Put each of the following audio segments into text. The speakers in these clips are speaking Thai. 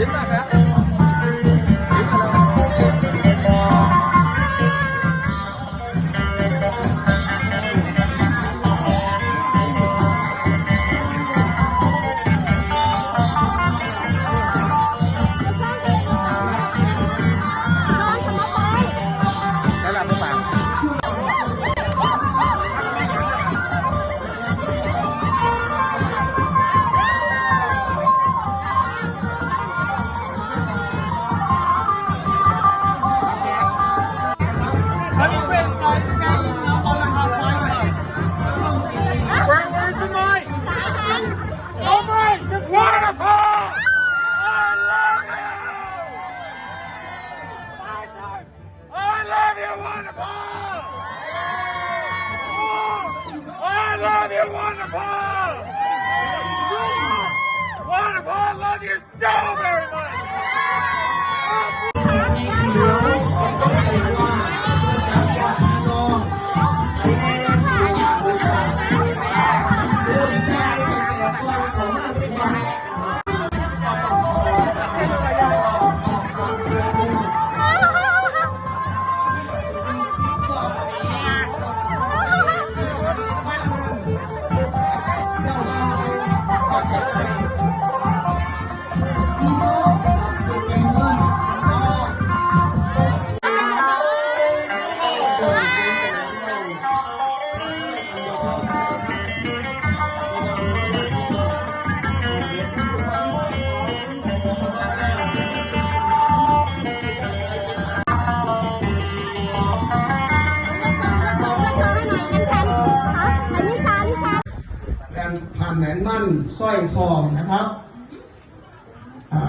ยิ้มม wonderful! Wonderful, I love you so much! แหวนมั่นสร้อยทองนะครับอ่า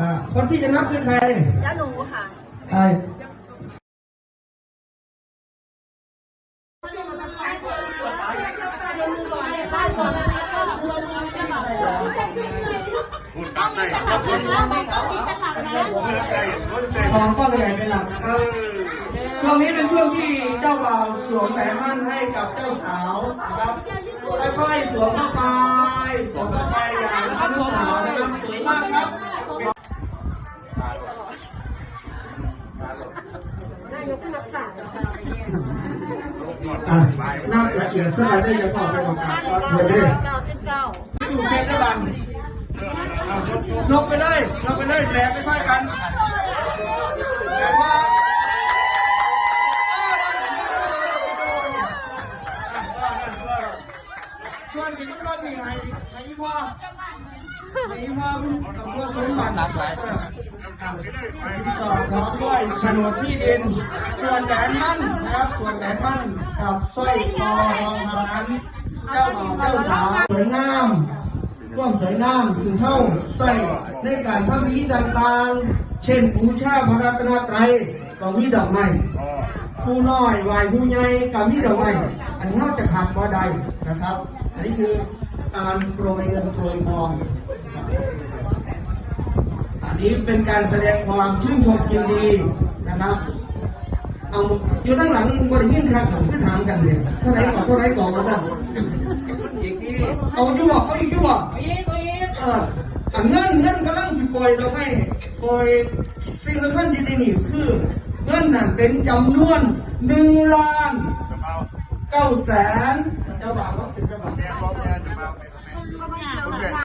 อ่าคนที่จะนับคือใครแล้วหนูค่ะใครทองก้อนใหญ่เป็นหลักนะครับช่ วงนี้เป็นช่วงที่เจ้าบ่าวสวมแหวนมั่นให้กับเจ้าสาวนะครับค่อยๆสวมเข้าไปสวมเข้าไปอย่างอนุสาวนะครับสวยมากครับอะนับละเอียดสักหน่อยได้ยังพอไปประกาศก่อนเดี๋ยวนี้เก้าสิบเก้าดูเช็คได้บังอะนกไปเลยนกไปเลยแหลกไม่ค่อยกันแต่ว่าชวนกินก็มีไงไอ้พ่อ ไอ้พ่อมันกับพวกสมบัติหลายสอบพร้อมด้วยโฉนดที่ดิน ส่วนแหวนมั่นนะครับ ส่วนแหวนมั่นกับสร้อยคอทองคำนั้นเจ้าบ่าวเจ้าสาวสวยงามร่วมสวยงามถึงเท่าใส่ในการทำพิธีต่างๆ เช่นบูชาพระรัตนตรัยก็มีดอกไม้ผู้น้อยไหวผู้ใหญ่ก็มีดอกไม้อันนี้นอกจากขาดบ่ใดนะครับ อันนี้คือการโปรยเงินโปรยทอง นี้เป็นการแสดงความชื่นชมยินดีนะครับ เอาอยู่ข้างหลังบริยิ่งครับผมก็ถามกันเลยเท่าไหร่ก่อนเท่าไหร่ก่อนมาบ้างเอาอยู่บ่เอาอีกอยู่บ่เอออันเงินเงินกำลังสิปล่อยเราให้ปล่อยสิ่งสำคัญที่นี่คือเงินนั่นเป็นจำนวนหนึ่งล้านเก้าแสนเจ้าบ่าวก็ถึงเจ้าบ่าว